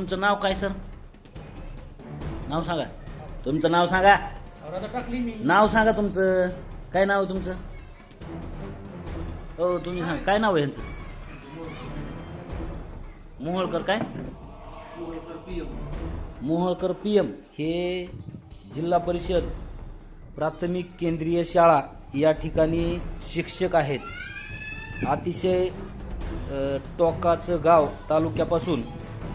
तुमचं नाव काय सर? नाव सांगा. तुमचं नाव सांगा. टाकली मी नाव सांगा तुमचं. काय नाव आहे तुमचं? हो तुम्ही सांगा. काय नाव आहे यांचं मोहोळकर काय? Moholkar P M. हे जिल्हा परिषद प्राथमिक केंद्रीय शाळा या ठिकाणी शिक्षक आहेत. अतिशय अ, टोकाचं गाव तालुक्यापासून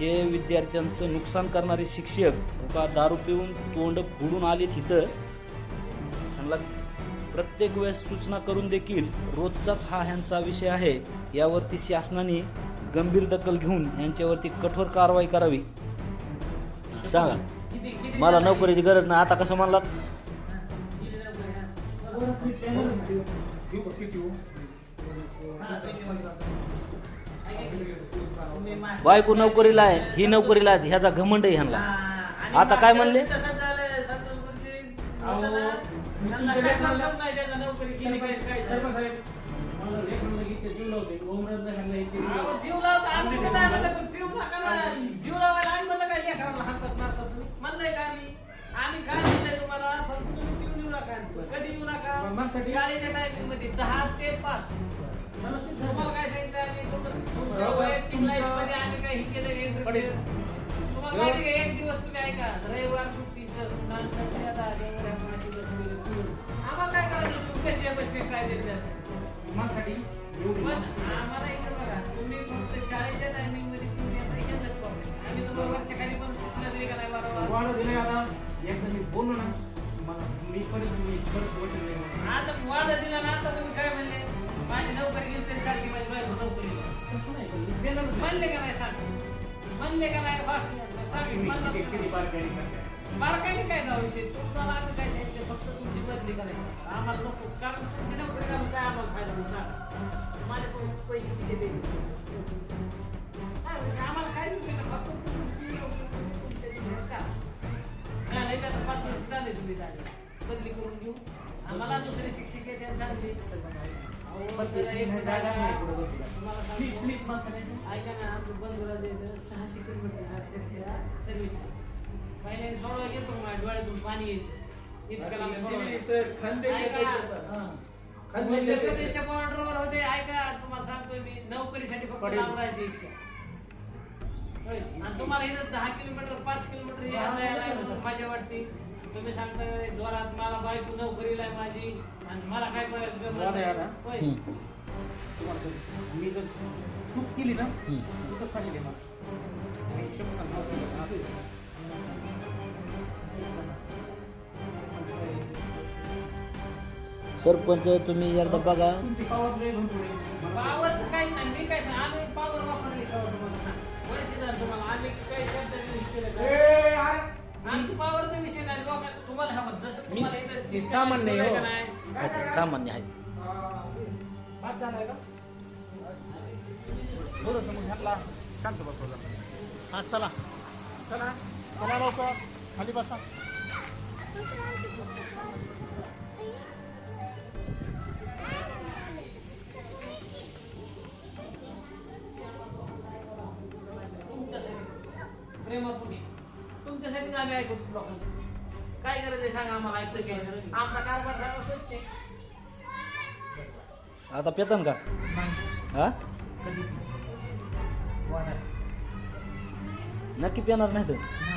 हे विद्यार्थ्यांचं नुकसान करणारे शिक्षक का दारू पिऊन तोंड फोडून आले तिथं? त्यांना प्रत्येक वेळेस सूचना करून देखील रोजचाच हा ह्यांचा विषय आहे. यावरती शासनाने गंभीर दखल घेऊन यांच्यावरती कठोर कारवाई करावी. सांगा. मला नोकरीची गरज नाही. आता कसं म्हणलात? बायको नोकरीला आहे ही नोकरीला आहे ह्याचा घमंड आहे ह्यांना. आता काय म्हणले? आम्ही काय म्हणलंय तुम्हाला? फक्त तुम्ही पिऊन येऊ नका कधी येऊ नका. शाळेच्या टायमिंगमध्ये दहा ते पाच. तुम्हाला इंटरफेअर तुम्हाला माहिती का एक दिवस तुम्ही ऐका रविवार ते आता पिऊन. आम्हाला काय करायचं? बसते काय आम्हाला इथं बघा तुम्ही फक्त शाळेच्या टायमिंगमध्ये तुम्ही आता problem. आम्ही तुम्हाला वर्षाखाली पण सूचना दिली का नाही वारंवार? आता? वाढ दिला ना आता तुम्ही काय म्हणले? माझी नोकरी गेली तरी चालते माझी बायको नोकरी म्हणले का नाही सांग? म्हणले का नाही. बारकाईने काय जाऊ विषय? तुम्हाला आम्ही काय द्यायचं? फक्त तुमची बदली करायची. आम्हाला नको. कारण तुमची नोकरी करून काय आम्हाला फायदा होईल सांग माझ्याकडून पैसे किती द्यायचे? काय म्हणजे आम्हाला काय नाही, फक्त तुमची? काय नाही, आता पाच वर्ष झाले तुम्ही झाले. बदली करून घेऊ. आम्हाला दुसरे शिक्षक आहे. त्यांना सर, एक जागा तुम्हाला सांगतो. ऐका ना आमचं बंधुराज इथं सहाशे किलोमीटर अक्षरशः सर्व्हिस पहिले सोडवा घेतो माझ्या डोळ्यातून पाणी यायचं इतकं लांब सोडवा. बॉर्डरवर होते ऐका तुम्हाला सांगतोय मी नोकरीसाठी फक्त लांब राहायचे इतकं आणि तुम्हाला इथं दहा किलोमीटर पाच किलोमीटर यायला यायला वाटते तुम्ही सांगता जोरात मला बायको नोकरीला आहे माझी आणि मला काय मी जर चूक केली ना. तर फाशी देणार. सरपंच तुम्ही एकदा बघा. तुमची पावर लय भरपूर आहे. मला- पावर काही नाही. मी काय सांग? आम्ही पावर वापरली का तुम्हाला? सांग वर्ष झालं तुम्हाला. आम्ही काही शब्द नाही केलं का? ए, अरे, आमची पावरचा विषय नाही. लोकांना तुम्हाला जसं सामान्य आहे, हो. सामान्य का? थोडंसं मग ह्यातला शांत बसवला हा चला. चला. चला लवकर. खाली बसा. प्रेमापोटी तुमच्यासाठीच आम्ही ऐकतो लोकांचं काय गरज आहे सांगा आम्हाला ऐकलं घ्यायचं आमचा कारभार झाला स्वच्छ आहे. आता पेतन का? हा? कधीच नाही. नक्की पेणार नाही तर.